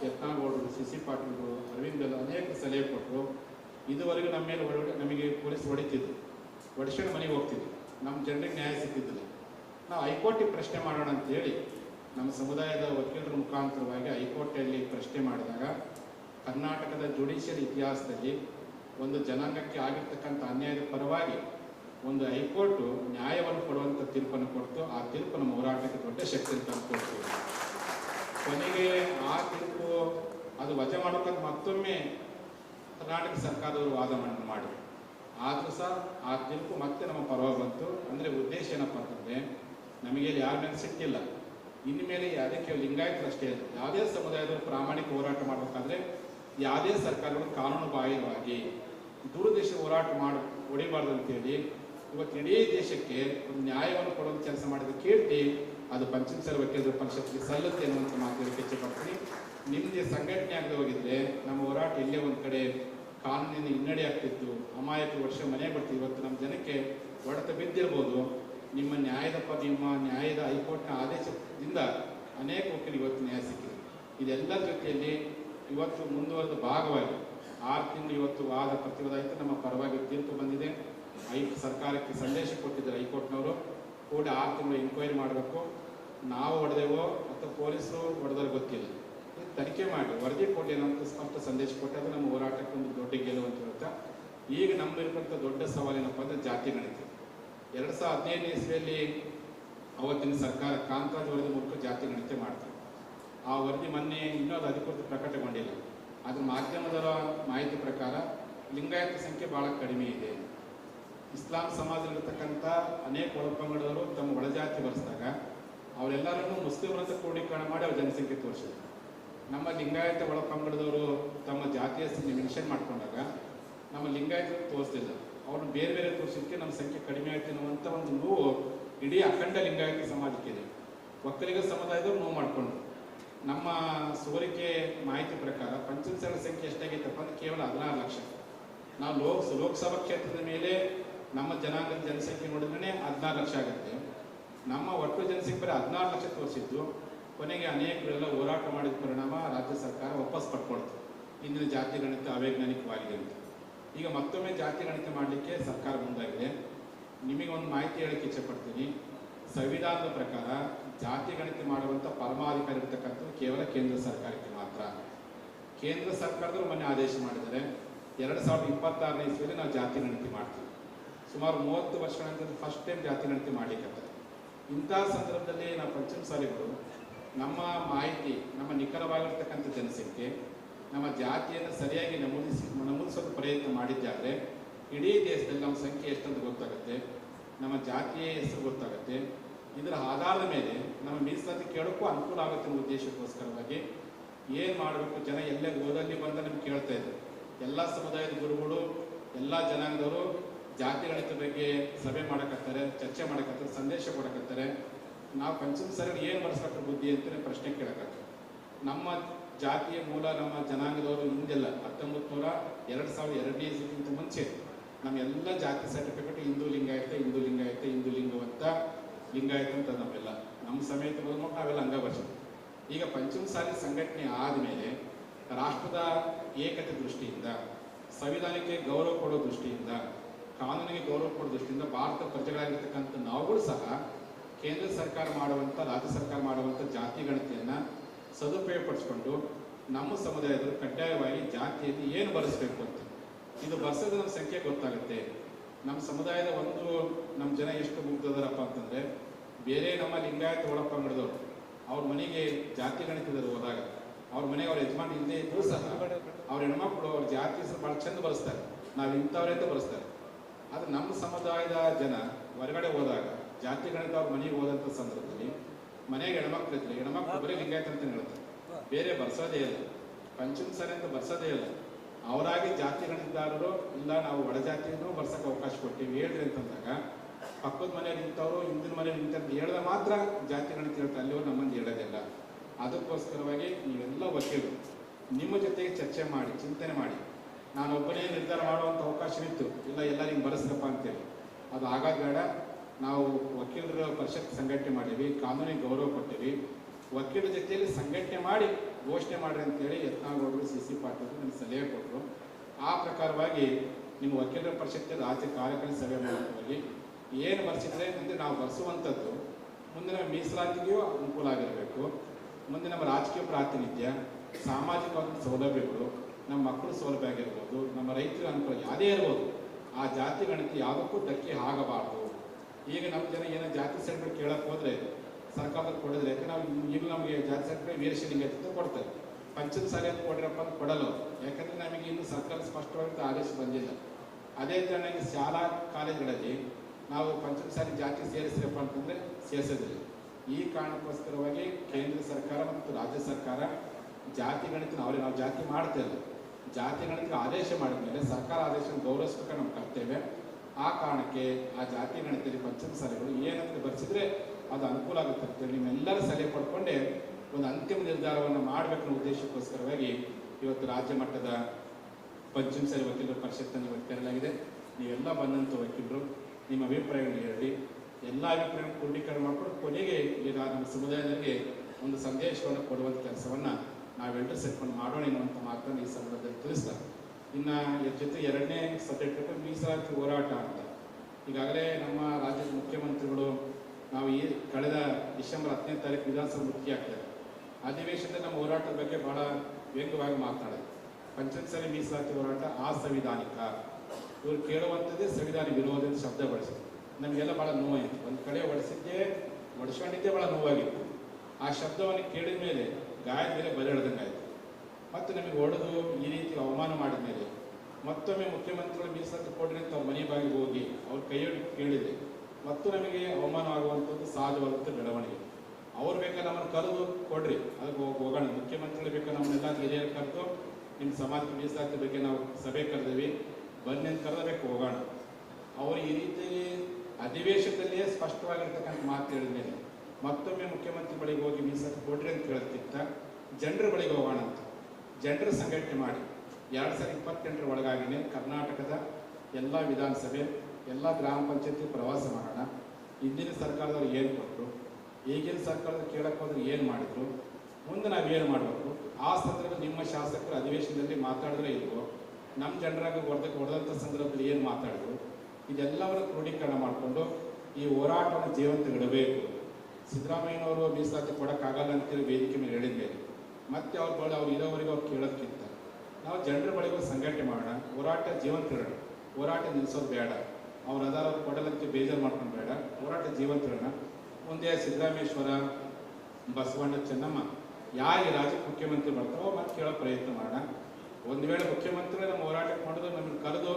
ಯತ್ನಾಗೌಡರು ಸಿ ಸಿ ಪಾಟೀಲ್ರು ಅರವಿಂದ್ ಅನೇಕ ಸಲಹೆ ಕೊಟ್ಟರು. ಇದುವರೆಗೂ ನಮ್ಮ ಮೇಲೆ ನಮಗೆ ಪೊಲೀಸ್ ಹೊಡಿತಿದ್ರು. ಹೊಡಿಸ್ಕೊಂಡು ಮನೆಗೆ ಹೋಗ್ತಿದ್ವಿ. ನಮ್ಮ ಜನರಿಗೆ ನ್ಯಾಯ ಸಿಕ್ಕಿದ್ದಿಲ್ಲ. ನಾವು ಹೈಕೋರ್ಟಿಗೆ ಪ್ರಶ್ನೆ ಮಾಡೋಣ ಅಂತೇಳಿ ನಮ್ಮ ಸಮುದಾಯದ ವಕೀಲರ ಮುಖಾಂತರವಾಗಿ ಹೈಕೋರ್ಟಲ್ಲಿ ಪ್ರಶ್ನೆ ಮಾಡಿದಾಗ ಕರ್ನಾಟಕದ ಜುಡಿಷಿಯಲ್ ಇತಿಹಾಸದಲ್ಲಿ ಒಂದು ಜನಾಂಗಕ್ಕೆ ಆಗಿರ್ತಕ್ಕಂಥ ಅನ್ಯಾಯದ ಪರವಾಗಿ ಒಂದು ಹೈಕೋರ್ಟು ನ್ಯಾಯವನ್ನು ಕೊಡುವಂಥ ತೀರ್ಪನ್ನು ಕೊಡ್ತು. ಆ ತೀರ್ಪು ನಮ್ಮ ಹೋರಾಟಕ್ಕೆ ದೊಡ್ಡ ಶಕ್ತಿ ತಂದುಕೊಡ್ತೀವಿ ಕೊನೆಗೆ ಆ ತೀರ್ಪು ಅದು ವಜಾ ಮಾಡೋಕ್ಕಂತ ಮತ್ತೊಮ್ಮೆ ಕರ್ನಾಟಕ ಸರ್ಕಾರದವರು ವಾದ ಮಾಡಿ- ಮಾಡಿದ್ರು. ಆದರೂ ಸಹ ಆ ತೀರ್ಪು ಮತ್ತೆ ನಮ್ಮ ಪರವಾಗಿ ಬಂತು. ಅಂದರೆ ಉದ್ದೇಶ ಏನಪ್ಪ ಅಂತಂದರೆ, ನಮಗೆ ಯಾರ ಮೇಲೆ ಸಿಕ್ಕಿಲ್ಲ. ಇನ್ಮೇಲೆ ಅದಕ್ಕೆ ಲಿಂಗಾಯತರಷ್ಟೇ ಯಾವುದೇ ಸಮುದಾಯದವರು ಪ್ರಾಮಾಣಿಕ ಹೋರಾಟ ಮಾಡಬೇಕಾದ್ರೆ ಯಾವುದೇ ಸರ್ಕಾರಗಳು ಕಾನೂನು ಬಾಹಿರವಾಗಿ ದೂರದೇಶ ಹೋರಾಟ ಮಾಡಿ, ಹೊಡಿಬಾರ್ದು ಅಂತೇಳಿ ಇವತ್ತು ಇಡೀ ದೇಶಕ್ಕೆ ಒಂದು ನ್ಯಾಯವನ್ನು ಕೊಡುವಂಥ ಕೆಲಸ ಮಾಡಿದ ಕೀರ್ತಿ ಅದು ಪಂಚಮಸರ ವಕೀಲರ ಪರಿಷತ್ಗೆ ಸಲ್ಲುತ್ತೆ ಅನ್ನುವಂಥ ಮಾತು ಹೇಳಕ್ಕೆ ಇಚ್ಛೆಪಡ್ತೀನಿ ನಿಮ್ಮದೇ ಸಂಘಟನೆ ಆಗದೆ ಹೋಗಿದ್ರೆ ನಮ್ಮ ಹೋರಾಟ ಇಲ್ಲೇ ಒಂದು ಕಡೆ ಕಾನೂನಿನ ಹಿನ್ನಡೆ ಆಗ್ತಿತ್ತು. ಅಮಾಯಕ ವರ್ಷ ಮನೆ ಬರ್ತಿತ್ತು ಇವತ್ತು ನಮ್ಮ ಜನಕ್ಕೆ ಹೊಡೆತ ಬಿದ್ದಿರ್ಬೋದು. ನಿಮ್ಮ ನ್ಯಾಯದ ನಿಮ್ಮ ನ್ಯಾಯದ ಹೈಕೋರ್ಟ್ನ ಆದೇಶದಿಂದ ಅನೇಕ ವಕೀಲರು ಇವತ್ತು ನ್ಯಾಯ ಸಿಕ್ಕಿದೆ. ಇದೆಲ್ಲರ ಜೊತೆಯಲ್ಲಿ ಇವತ್ತು ಮುಂದುವರೆದ ಭಾಗವಾಗಿ ಆರು ತಿಂಗಳು ಇವತ್ತು ವಾದ ಪ್ರತಿವಾದ ನಮ್ಮ ಪರವಾಗಿ ತೀರ್ಪು ಬಂದಿದೆ. ಐ ಸರ್ಕಾರಕ್ಕೆ ಸಂದೇಶ ಕೊಟ್ಟಿದ್ದಾರೆ ಹೈಕೋರ್ಟ್ನವರು. ಕೂಡ ಆರು ತಿಂಗಳು ಎಂಕ್ವೈರಿ ಮಾಡಬೇಕು. ನಾವು ಹೊಡೆದೇವೋ ಅಥವಾ ಪೊಲೀಸರು ಹೊಡೆದ್ರೆ ಗೊತ್ತಿಲ್ಲ. ತನಿಖೆ ಮಾಡಿ, ವರದಿ ಕೊಟ್ಟು ಏನಂತ ಸ್ಪಷ್ಟ ಸಂದೇಶ ಕೊಟ್ಟು ಅದು ನಮ್ಮ ಹೋರಾಟಕ್ಕೆ ಒಂದು ದೊಡ್ಡ ಗೆಲುವು ಅಂತ ಹೇಳ್ತಾ, ಈಗ ನಮ್ಮಲ್ಲಿರುವಂಥ ದೊಡ್ಡ ಸವಾಲೇನಪ್ಪ ಅಂದರೆ ಜಾತಿ ಗಣಿತ ಎರಡು ಸಾವಿರದ ಹದಿನೈದನೇ ಇಸ್ವಿಯಲ್ಲಿ ಅವತ್ತಿನ ಸರ್ಕಾರ ಕಾಂತರಾಜ್ ವರದಿ ಮೂಲಕ ಜಾತಿ ಗಣಿತ ಮಾಡ್ತಾರೆ ಆ ವರದಿ ಮೊನ್ನೆ ಇನ್ನೂ ಅದು ಅಧಿಕೃತ ಪ್ರಕಟಗೊಂಡಿಲ್ಲ. ಅದ್ರ ಮಾಧ್ಯಮದವರ ಮಾಹಿತಿ ಪ್ರಕಾರ ಲಿಂಗಾಯತ ಸಂಖ್ಯೆ ಬಹಳ ಕಡಿಮೆ ಇದೆ. ಇಸ್ಲಾಂ ಸಮಾಜದಲ್ಲಿರ್ತಕ್ಕಂಥ ಅನೇಕ ಒಳಪಂಗಡವರು ತಮ್ಮ ಒಳಜಾತಿ ಬರೆಸಿದಾಗ, ಅವರೆಲ್ಲರನ್ನು ಮುಸ್ಲಿಮರಂತ ಕ್ರೋಢೀಕರಣ ಮಾಡಿ ಅವ್ರ ಜನಸಂಖ್ಯೆ ತೋರಿಸಿದ್ರು. ನಮ್ಮ ಲಿಂಗಾಯತ ಒಳಪಂಗಡದವರು ತಮ್ಮ ಜಾತಿಯ ಮೆನ್ಷನ್ ಮಾಡಿಕೊಂಡಾಗ ನಮ್ಮ ಲಿಂಗಾಯತ ತೋರಿಸಲಿಲ್ಲ ಅವ್ರನ್ನ ಬೇರೆ ಬೇರೆ ತೋರಿಸೋದಕ್ಕೆ ನಮ್ಮ ಸಂಖ್ಯೆ ಕಡಿಮೆ ಆಯ್ತು ಅನ್ನುವಂಥ ಒಂದು ನೋವು ಇಡೀ ಅಖಂಡ ಲಿಂಗಾಯತ ಸಮಾಜಕ್ಕೆ ಇದೆ. ಒಕ್ಕಲಿಗ ಸಮುದಾಯದವ್ರು ನೋವು ಮಾಡಿಕೊಂಡ್ರು. ನಮ್ಮ ಸೋರಿಕೆ ಮಾಹಿತಿ ಪ್ರಕಾರ ಪಂಚಮಸಾಲ ಸಂಖ್ಯೆ ಎಷ್ಟಾಗೈತಪ್ಪ ಅಂದ್ರೆ ಕೇವಲ ಹದಿನಾರು ಲಕ್ಷ. ನಾವು ಲೋಕ್ ಲೋಕಸಭಾ ಕ್ಷೇತ್ರದ ಮೇಲೆ ನಮ್ಮ ಜನಾಂಗದ ಜನಸಂಖ್ಯೆ ನೋಡಿದ್ರೆ ಹದಿನಾರು ಲಕ್ಷ ಆಗುತ್ತೆ. ನಮ್ಮ ಒಟ್ಟು ಜನಸಂಖ್ಯೆ ಬರೀ ಹದಿನಾರು ಲಕ್ಷ ತೋರಿಸಿದ್ದು. ಕೊನೆಗೆ ಅನೇಕರೆಲ್ಲ ಹೋರಾಟ ಮಾಡಿದ ಪರಿಣಾಮ ರಾಜ್ಯ ಸರ್ಕಾರ ವಾಪಸ್ ಪಡ್ಕೊಳ್ತು. ಇಂದಿನ ಜಾತಿ ಗಣಿತ ಅವೈಜ್ಞಾನಿಕವಾಗಿದೆ ಅಂತ. ಈಗ ಮತ್ತೊಮ್ಮೆ ಜಾತಿ ಗಣಿತ ಮಾಡಲಿಕ್ಕೆ ಸರ್ಕಾರ ಮುಂದಾಗಿದೆ. ನಿಮಗೆ ಒಂದು ಮಾಹಿತಿ ಹೇಳಕ್ಕೆ ಇಚ್ಛೆಪಡ್ತೀನಿ ಸಂವಿಧಾನದ ಪ್ರಕಾರ ಜಾತಿ ಗಣಿತ ಮಾಡುವಂಥ ಪರಮಾಧಿಕಾರಿ ಇರ್ತಕ್ಕಂಥದ್ದು ಕೇವಲ ಕೇಂದ್ರ ಸರ್ಕಾರಕ್ಕೆ ಮಾತ್ರ. ಕೇಂದ್ರ ಸರ್ಕಾರದವರು ಮೊನ್ನೆ ಆದೇಶ ಮಾಡಿದರೆ ಎರಡು ಸಾವಿರದ ಇಪ್ಪತ್ತಾರನೇ ಇಸ್ವಿಯಲ್ಲಿ ನಾವು ಜಾತಿ ಗಣತಿ ಮಾಡ್ತೀವಿ. ಸುಮಾರು ಮೂವತ್ತು ವರ್ಷಗಳ ನಂತರ ಫಸ್ಟ್ ಟೈಮ್ ಜಾತಿ ಗಣತಿ ಮಾಡಲಿಕ್ಕೆ ಇಂಥ ಸಂದರ್ಭದಲ್ಲಿ ನಾವು ಪಂಚಮ ಸಾಲಿಗಳು ನಮ್ಮ ಮಾಹಿತಿ, ನಮ್ಮ ನಿಖರವಾಗಿರ್ತಕ್ಕಂಥ ಜನಸಂಖ್ಯೆ, ನಮ್ಮ ಜಾತಿಯನ್ನು ಸರಿಯಾಗಿ ನಮೂದಿಸಿ ನಮೂದಿಸೋದು ಪ್ರಯತ್ನ ಮಾಡಿದ್ದಾದರೆ, ಇಡೀ ದೇಶದಲ್ಲಿ ನಮ್ಮ ಸಂಖ್ಯೆ ಎಷ್ಟಂತ ಗೊತ್ತಾಗುತ್ತೆ? ನಮ್ಮ ಜಾತಿಯ ಹೆಸರು ಗೊತ್ತಾಗುತ್ತೆ? ಇದರ ಆಧಾರದ ಮೇಲೆ ನಮ್ಮ ಮೀಸಲಾತಿ ಕೇಳೋಕ್ಕೂ ಅನುಕೂಲ ಆಗುತ್ತೆ ಅನ್ನೋ ಉದ್ದೇಶಕ್ಕೋಸ್ಕರವಾಗಿ ಏನು ಮಾಡಬೇಕು? ಜನ ಎಲ್ಲೇ ಓದಲ್ಲಿ ಬಂದ ನಮ್ಗೆ ಕೇಳ್ತಾ ಇದ್ದರು ಎಲ್ಲ ಸಮುದಾಯದ ಗುರುಗಳು, ಎಲ್ಲ ಜನಾಂಗದವರು ಜಾತಿಗಳ ಬಗ್ಗೆ ಸಭೆ ಮಾಡಕತ್ತಾರೆ, ಚರ್ಚೆ ಮಾಡಕತ್ತಾರೆ, ಸಂದೇಶ ಕೊಡಕತ್ತಾರೆ. ನಾವು ಪಂಚಮ ಸರ್ ಏನು ಬರ್ಸ್ಬೇಕು ಬುದ್ಧಿ ಅಂತಲೇ ಪ್ರಶ್ನೆ ಕೇಳಕ್ಕ ನಮ್ಮ ಜಾತಿಯ ಮೂಲ, ನಮ್ಮ ಜನಾಂಗದವರು ಹಿಂದೆಲ್ಲ ಹತ್ತೊಂಬತ್ತು ನೂರ ಎರಡು ಸಾವಿರದ ಎರಡನೇ ಇಸ್ವಿಗಿಂತ ಮುಂಚೆ ನಮ್ಮೆಲ್ಲ ಜಾತಿ ಸರ್ಟಿಫಿಕೇಟ್ ಹಿಂದೂ ಲಿಂಗಾಯತ ಹಿಂದೂ ಲಿಂಗಾಯತ, ಹಿಂದೂ ಲಿಂಗವಂತ, ಲಿಂಗಾಯತ ಅಂತ ನಮ್ಮೆಲ್ಲ, ನಮ್ಮ ಸಮೇತ ಬಂದ್ಬಿಟ್ಟು ನಾವೆಲ್ಲ ಹಂಗ ಬರ್ಸೋದು ಈಗ ಪಂಚಮಸಾಲಿ ಸಂಘಟನೆ ಆದಮೇಲೆ ರಾಷ್ಟ್ರದ ಏಕತೆ ದೃಷ್ಟಿಯಿಂದ, ಸಂವಿಧಾನಕ್ಕೆ ಗೌರವ ಕೊಡೋ ದೃಷ್ಟಿಯಿಂದ, ಕಾನೂನಿಗೆ ಗೌರವ ಕೊಡೋ ದೃಷ್ಟಿಯಿಂದ ಭಾರತ ಪ್ರಜೆಗಳಾಗಿರ್ತಕ್ಕಂಥ ನಾವುಗಳು ಸಹ ಕೇಂದ್ರ ಸರ್ಕಾರ ಮಾಡುವಂಥ ರಾಜ್ಯ ಸರ್ಕಾರ ಮಾಡುವಂಥ ಜಾತಿ ಗಣತಿಯನ್ನು ಸದುಪಯೋಗಪಡಿಸ್ಕೊಂಡು ನಮ್ಮ ಸಮುದಾಯದಲ್ಲಿ ಕಡ್ಡಾಯವಾಗಿ ಜಾತಿಯಲ್ಲಿ ಏನು ಬರೆಸಬೇಕು ಅಂತ. ಇದು ಬರ್ಸೋದು ನಮ್ಮ ಸಂಖ್ಯೆ ಗೊತ್ತಾಗುತ್ತೆ. ನಮ್ಮ ಸಮುದಾಯದ ಒಂದು, ನಮ್ಮ ಜನ ಎಷ್ಟು ಮುಗ್ದದಾರಪ್ಪ ಅಂತಂದರೆ, ಬೇರೆ ನಮ್ಮ ಲಿಂಗಾಯತ ಒಳಪಂಗಡದವರು ಅವ್ರ ಮನೆಗೆ ಜಾತಿ ಗಣಿತದಲ್ಲಿ ಹೋದಾಗ, ಅವ್ರ ಮನೆಗೆ ಅವ್ರ ಯಜಮಾನ ಇಲ್ಲದೆ ಇದ್ರೂ ಸಹ ಅವ್ರ ಹೆಣ್ಮಕ್ಳು ಅವ್ರ ಜಾತಿ ಭಾಳ ಚೆಂದ ಬರೆಸ್ತಾರೆ. ನಾವು ಇಂಥವ್ರೆ ಅಂತ ಬರೆಸ್ತಾರೆ. ಆದರೆ ನಮ್ಮ ಸಮುದಾಯದ ಜನ ಹೊರಗಡೆ ಹೋದಾಗ ಜಾತಿ ಗಣಿತ ಅವ್ರ ಮನೆಗೆ ಹೋದಂಥ ಸಂದರ್ಭದಲ್ಲಿ ಮನೆಗೆ ಹೆಣ್ಮಕ್ಳು ಇದ್ರೆ, ಹೆಣ್ಮಕ್ಳು ಬರೀ ಲಿಂಗಾಯತ ಅಂತ ಹೇಳ್ತಾರೆ. ಬೇರೆ ಬರ್ಸೋದೇ ಇಲ್ಲ. ಪಂಚಮ ಸರಿ ಅಂತ ಬರ್ಸೋದೇ ಇಲ್ಲ. ಅವರಾಗಿ ಜಾತಿ ಗಣಿತದಾರರು ಇಲ್ಲ ನಾವು ಒಳಜಾತಿಯನ್ನು ಬರ್ಸಕ್ಕೆ ಅವಕಾಶ ಕೊಟ್ಟಿವಿ, ಹೇಳ್ರಿ ಅಂತಂದಾಗ, ಪಕ್ಕದ ಮನೆ ನಿಂತವರು, ಹಿಂದಿನ ಮನೆ ನಿಂತಂತ ಹೇಳ್ದ ಮಾತ್ರ ಜಾತಿ ಗಣಿತ ಹೇಳ್ತಾರೆ. ಅಲ್ಲಿಯವ್ರು ನಮ್ಮನ್ನು ಹೇಳೋದಿಲ್ಲ. ಅದಕ್ಕೋಸ್ಕರವಾಗಿ ನೀವೆಲ್ಲ ವಕೀಲರು. ನಿಮ್ಮ ಜೊತೆಗೆ ಚರ್ಚೆ ಮಾಡಿ, ಚಿಂತನೆ ಮಾಡಿ. ನಾನು ಒಬ್ಬನೇ ನಿರ್ಧಾರ ಮಾಡುವಂಥ ಅವಕಾಶವಿತ್ತು ಇಲ್ಲ, ಎಲ್ಲರಿಗೂ ಬರೆಸ್ಕಪ್ಪ ಅಂತೇಳಿ. ಅದು ಆಗಾಗ ಬೇಡ. ನಾವು ವಕೀಲರ ಪರಿಷತ್ ಸಂಘಟನೆ ಮಾಡೀವಿ ಕಾನೂನಿಗೆ ಗೌರವ ಕೊಟ್ಟಿವಿ ವಕೀಲರ ಜೊತೆಯಲ್ಲಿ ಸಂಘಟನೆ ಮಾಡಿ ಘೋಷಣೆ ಮಾಡ್ರಿ ಅಂತೇಳಿ ಯತ್ನಾಗೌಡರು ಸಿ ಸಿ ಪಾಟೀಲ್ ನಮಗೆ ಸಲಹೆ ಕೊಟ್ಟರು ಆ ಪ್ರಕಾರವಾಗಿ ನಿಮ್ಮ ವಕೀಲರ ಪರಿಷತ್ತಿನ ರಾಜ್ಯ ಕಾರ್ಯಕಾರಿ ಸಭೆ ಮಾಡಿ ಏನು ಬರೆಸಿದ್ರೆ ಅಂದರೆ ನಾವು ಬರೆಸುವಂಥದ್ದು ಮುಂದಿನ ಮೀಸಲಾತಿಗೂ ಅನುಕೂಲ ಆಗಿರಬೇಕು. ಮುಂದೆ ನಮ್ಮ ರಾಜಕೀಯ ಪ್ರಾತಿನಿಧ್ಯ ಸಾಮಾಜಿಕವಾದ ಸೌಲಭ್ಯಗಳು, ನಮ್ಮ ಮಕ್ಕಳ ಸೌಲಭ್ಯ ಆಗಿರ್ಬೋದು, ನಮ್ಮ ರೈತರ ಅನುಕೂಲ ಯಾವುದೇ ಇರ್ಬೋದು ಆ ಜಾತಿ ಗಣತಿ ಯಾವುದಕ್ಕೂ ಧಕ್ಕೆ ಆಗಬಾರ್ದು. ಈಗ ನಮ್ಮ ಜನ ಏನೋ ಜಾತಿ ಸರ್ಟಿಫಿಕೇಟ್ ಕೇಳಕ್ಕೆ ಹೋದ್ರೆ ಸರ್ಕಾರದಲ್ಲಿ ಕೊಡಿದ್ರೆ ಯಾಕೆ ನಾವು ಈಗ ನಮಗೆ ಜಾತಿ ಸರ್ಟಿಫಿಕೇಟ್ ವೀರಶೈಲಿಂಗ ಅಂತ ಕೊಡ್ತಾರೆ. ಪಂಚಾಯತ್ ಸಾರಿ ಅಂತ ಕೊಡ್ರಪ್ಪ ಅಂತ ಕೊಡಲ್ಲ. ಯಾಕಂದ್ರೆ ನಮಗೆ ಇನ್ನು ಸರ್ಕಾರ ಸ್ಪಷ್ಟವಾಗಿ ಆದೇಶ ಬಂದಿಲ್ಲ. ಅದೇ ತೆರನಾಗಿ ಶಾಲಾ ಕಾಲೇಜುಗಳಲ್ಲಿ ನಾವು ಪಂಚಮ ಸಾಲಿ ಜಾತಿ ಸೇರಿಸ್ರಪ್ಪ ಅಂತಂದ್ರೆ ಸೇರಿಸಿದ್ರೆ ಈ ಕಾರಣಕ್ಕೋಸ್ಕರವಾಗಿ ಕೇಂದ್ರ ಸರ್ಕಾರ ಮತ್ತು ರಾಜ್ಯ ಸರ್ಕಾರ ಜಾತಿ ಗಣಿತ ಅವರೇ ನಾವು ಜಾತಿ ಮಾಡ್ತಾ ಇಲ್ಲ. ಜಾತಿ ಗಣಿತ ಆದೇಶ ಮಾಡಿದ ಮೇಲೆ ಸರ್ಕಾರ ಆದೇಶ ಗೌರವಿಸ್ಬೇಕು ನಮ್ಮ ಕರ್ತೇವೆ ಆ ಕಾರಣಕ್ಕೆ ಆ ಜಾತಿ ಗಣಿತದಲ್ಲಿ ಪಂಚಮ ಸಲಹೆಗಳು ಏನಂತ ಬರ್ಸಿದ್ರೆ ಅದು ಅನುಕೂಲ ಆಗುತ್ತೆ ನಿಮ್ಮೆಲ್ಲರ ಸಲಹೆ ಪಡ್ಕೊಂಡೆ ಒಂದು ಅಂತಿಮ ನಿರ್ಧಾರವನ್ನು ಮಾಡಬೇಕನ್ನೋ ಉದ್ದೇಶಕ್ಕೋಸ್ಕರವಾಗಿ ಇವತ್ತು ರಾಜ್ಯ ಮಟ್ಟದ ಪಂಚಮ ಸಲಹೆ ವಕೀಲರ ಪರಿಷತ್ತನ್ನು ಇವತ್ತು ಕರೆಯಲಾಗಿದೆ. ನೀವೆಲ್ಲ ಬಂದಂಥ ವಕೀಲರು, ನಿಮ್ಮ ಅಭಿಪ್ರಾಯಗಳನ್ನು ಹೇಳಿ, ಎಲ್ಲ ಅಭಿಪ್ರಾಯ ಕ್ರೋಢೀಕರಣ ಮಾಡಿಕೊಂಡು ಕೊನೆಗೆ ಈಗ ನಮ್ಮ ಸಮುದಾಯದಲ್ಲಿ ಒಂದು ಸಂದೇಶವನ್ನು ಕೊಡುವಂಥ ಕೆಲಸವನ್ನು ನಾವೆಲ್ಲರೂ ಸೇರ್ಕೊಂಡು ಮಾಡೋಣ ಎನ್ನುವಂಥ ಮಾತನ್ನು ಈ ಸಂದರ್ಭದಲ್ಲಿ ತಿಳಿಸ್ತಾರೆ. ಇನ್ನು ಇದ್ರ ಜೊತೆ ಎರಡನೇ ಸಬ್ಜೆಕ್ಟ್ ಮೀಸಲಾತಿ ಹೋರಾಟ ಅಂತ. ಈಗಾಗಲೇ ನಮ್ಮ ರಾಜ್ಯದ ಮುಖ್ಯಮಂತ್ರಿಗಳು ನಾವು ಈ ಕಳೆದ ಡಿಸೆಂಬರ್ ಹತ್ತನೇ ತಾರೀಕು ವಿಧಾನಸಭೆ ಮುಖ್ಯ ಆಗ್ತದೆ ಅಧಿವೇಶನದಲ್ಲಿ ನಮ್ಮ ಹೋರಾಟದ ಬಗ್ಗೆ ಬಹಳ ವ್ಯಂಗ್ಯವಾಗಿ ಮಾತನಾಡಿದೆ ಪಂಚಮಸಾಲಿ ಮೀಸಲಾತಿ ಹೋರಾಟ ಅಸಂವಿಧಾನಿಕ. ಇವರು ಕೇಳುವಂಥದ್ದೇ ಸಂವಿಧಾನ ವಿರೋಧದ ಶಬ್ದ ಬಳಸಿದ್ರು. ನಮಗೆಲ್ಲ ಭಾಳ ನೋವಾಯಿತು ಒಂದು ಕಡೆ ಹೊಡೆಸಿದ್ದೇ ಒಡಿಸ್ಕೊಂಡಿದ್ದೇ ಭಾಳ ನೋವಾಗಿತ್ತು. ಆ ಶಬ್ದವನ್ನು ಕೇಳಿದ ಮೇಲೆ ಗಾಯದ ಮೇಲೆ ಬರೆ ಆಯಿತು ಮತ್ತು ನಮಗೆ ಹೊಡೆದು ಈ ರೀತಿ ಅವಮಾನ ಮಾಡಿದ ಮೇಲೆ ಮತ್ತೊಮ್ಮೆ ಮುಖ್ಯಮಂತ್ರಿಗಳು ಮೀಸಲಾತಿ ಕೊಡ್ರಿ ಅಂತ ಮನೆ ಬಾಗಿ ಹೋಗಿ ಅವ್ರ ಕೈಯೊಡಿ ಕೇಳಿದೆ ಮತ್ತು ನಮಗೆ ಅವಮಾನ ಆಗುವಂಥದ್ದು ಸಹಜವಾದಂಥ ಬೆಳವಣಿಗೆ. ಅವ್ರು ಬೇಕಾದ್ರೆ ನಮ್ಮನ್ನು ಕರೆದು ಕೊಡ್ರಿ. ಅದಕ್ಕೆ ಹೋಗ್- ಹೋಗೋಣ. ಮುಖ್ಯಮಂತ್ರಿಗಳು ಬೇಕಾದ್ರೆ ನಮ್ಮನ್ನೆಲ್ಲ ಹಿರಿಯರು ಕರೆದು ನಿಮ್ಮ ಸಮಾಜಕ್ಕೆ ಮೀಸಲಾತಿ ಬಗ್ಗೆ ನಾವು ಸಭೆ ಕರೆದೀವಿ. ಬನ್ನಿ ಅಂತ ಕರೆದಬೇಕು ಹೋಗೋಣ. ಅವರು ಈ ರೀತಿ ಅಧಿವೇಶನದಲ್ಲಿಯೇ ಸ್ಪಷ್ಟವಾಗಿರ್ತಕ್ಕಂಥ ಮಾತು ಹೇಳಿದ ಮೇಲೆ ಮತ್ತೊಮ್ಮೆ ಮುಖ್ಯಮಂತ್ರಿ ಬಳಿಗೆ ಹೋಗಿ ಮೀಸಲು ಕೊಡ್ರಿ ಅಂತ ಕೇಳುತ್ತಿದ್ದ ಜನರ ಬಳಿಗೆ ಹೋಗೋಣ ಅಂತ. ಜನರ ಸಂಘಟನೆ ಮಾಡಿ. ಎರಡು ಸಾವಿರದ ಇಪ್ಪತ್ತೆಂಟರ ಒಳಗಾಗಿನೇ ಕರ್ನಾಟಕದ ಎಲ್ಲ ವಿಧಾನಸಭೆ, ಎಲ್ಲ ಗ್ರಾಮ ಪಂಚಾಯತಿ ಪ್ರವಾಸ ಮಾಡೋಣ. ಹಿಂದಿನ ಸರ್ಕಾರದವ್ರು ಏನು ಕೊಟ್ಟರು ಈಗಿನ ಸರ್ಕಾರದವ್ರು ಕೇಳಕ್ಕೆ ಹೋದ್ರೆ ಏನು ಮಾಡಿದ್ರು, ಮುಂದೆ ನಾವು ಏನು ಮಾಡಬೇಕು? ಆ ಸಂದರ್ಭದಲ್ಲಿ ನಿಮ್ಮ ಶಾಸಕರ ಅಧಿವೇಶನದಲ್ಲಿ ಮಾತಾಡಿದ್ರೆ ಇಲ್ವೋ ನಮ್ಮ ಜನರಾಗ ಹೊಡೆದ ಹೊಡೆದಂಥ ಸಂದರ್ಭದಲ್ಲಿ ಏನು ಮಾತಾಡಿದ್ರು? ಇದೆಲ್ಲವನ್ನು ಕ್ರೋಢೀಕರಣ ಮಾಡಿಕೊಂಡು ಈ ಹೋರಾಟವನ್ನು ಜೀವಂತಗಿಡಬೇಕು ಸಿದ್ದರಾಮಯ್ಯನವರು ಮೀಸಲಾತಿ ಕೊಡೋಕ್ಕಾಗಲ್ಲ ಅಂತೇಳಿ ವೇದಿಕೆ ಮೇಲೆ ಹೇಳಿದ ಮೇಲೆ ಮತ್ತೆ ಅವ್ರ ಬಳಿ ಅವ್ರು ಇರೋವರೆಗೂ ಅವ್ರು ಕೇಳೋಕ್ಕಿಂತ ನಾವು ಜನರ ಬಳಿಗೂ ಸಂಘಟನೆ ಮಾಡೋಣ, ಹೋರಾಟ ಜೀವಂತ ಇರೋಣ, ಹೋರಾಟ ನಿಲ್ಲಿಸೋದು ಬೇಡ, ಅವ್ರು ಅದಾರ ಅವ್ರು ಕೊಡಲಂತೆ ಬೇಜಾರು ಮಾಡ್ಕೊಂಡು ಬೇಡ, ಹೋರಾಟ ಜೀವಂತ ಇರೋಣ. ಮುಂದೆ ಸಿದ್ದರಾಮೇಶ್ವರ, ಬಸವಣ್ಣ ಚೆನ್ನಮ್ಮ ಯಾರಿಗೆ ರಾಜ್ಯಕ್ಕೆ ಮುಖ್ಯಮಂತ್ರಿ ಬರ್ತಾರೋ ಮತ್ತೆ ಕೇಳೋ ಪ್ರಯತ್ನ ಮಾಡೋಣ. ಒಂದು ವೇಳೆ ಮುಖ್ಯಮಂತ್ರಿ ನಮ್ಮ ಹೋರಾಟಕ್ಕೆ ಮಾಡಿದ್ರು ನಮ್ಮನ್ನು ಕರೆದು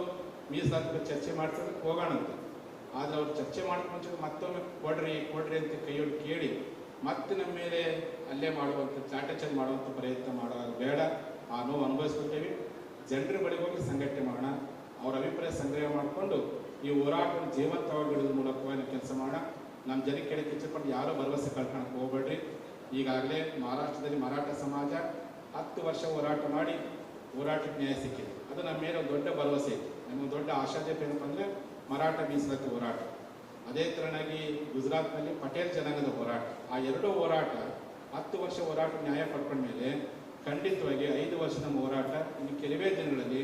ಮೀಸಲಾತಿ ಚರ್ಚೆ ಮಾಡ್ಸೋದಕ್ಕೆ ಹೋಗೋಣಂತೆ ಆದ್ರೆ ಅವ್ರು ಚರ್ಚೆ ಮುಂಚೆ ಮತ್ತೊಮ್ಮೆ ಕೊಡ್ರಿ ಕೊಡ್ರಿ ಅಂತ ಕೈಯಲ್ಲಿ ಕೇಳಿ ಮತ್ತೆ ನಮ್ಮ ಮೇಲೆ ಅಲ್ಲೇ ಮಾಡುವಂಥ ಚಾಟಚನ್ ಮಾಡುವಂಥ ಪ್ರಯತ್ನ ಮಾಡೋದು ಬೇಡ. ಆ ನೋವು ಅನುಭವಿಸ್ಕೊಳ್ತೇವೆ ಜನರ ಬಳಿ ಹೋಗಿ ಸಂಘಟನೆ ಮಾಡೋಣ. ಅವರ ಅಭಿಪ್ರಾಯ ಸಂಗ್ರಹ ಮಾಡಿಕೊಂಡು ಈ ಹೋರಾಟವನ್ನು ಜೀವಂತವಾಗಿ ಇಡೋದ್ರ ಮೂಲಕವಾಗಿ ಕೆಲಸ ಮಾಡೋಣ. ನಮ್ಮ ಜನಕ್ಕೆ ಕೆಳಗೆ ಇಚ್ಛೆಪಟ್ಟು ಯಾರೂ ಭರವಸೆ ಕಳ್ಕೊಳಕ್ಕೆ ಹೋಗ್ಬೇಡ್ರಿ. ಈಗಾಗಲೇ ಮಹಾರಾಷ್ಟ್ರದಲ್ಲಿ ಮರಾಠ ಸಮಾಜ ಹತ್ತು ವರ್ಷ ಹೋರಾಟ ಮಾಡಿ, ಹೋರಾಟಕ್ಕೆ ನ್ಯಾಯ ಸಿಕ್ಕಿದೆ. ಅದು ನಮ್ಮ ಮೇಲೆ ದೊಡ್ಡ ಭರವಸೆ ಇತ್ತು ನಮಗೆ ದೊಡ್ಡ ಆಶಾದ್ಯತೆ ಏನಪ್ಪ ಅಂದರೆ ಮರಾಠ ಮೀಸಲಾತಿ ಹೋರಾಟ. ಅದೇ ತರನಾಗಿ ಗುಜರಾತ್ನಲ್ಲಿ ಪಟೇಲ್ ಜನಾಂಗದ ಹೋರಾಟ. ಆ ಎರಡು ಹೋರಾಟ ಹತ್ತು ವರ್ಷ ಹೋರಾಟ ನ್ಯಾಯ ಪಡ್ಕೊಂಡ ಮೇಲೆ ಖಂಡಿತವಾಗಿ ಐದು ವರ್ಷ ನಮ್ಮ ಹೋರಾಟ ಇನ್ನು ಕೆಲವೇ ದಿನಗಳಲ್ಲಿ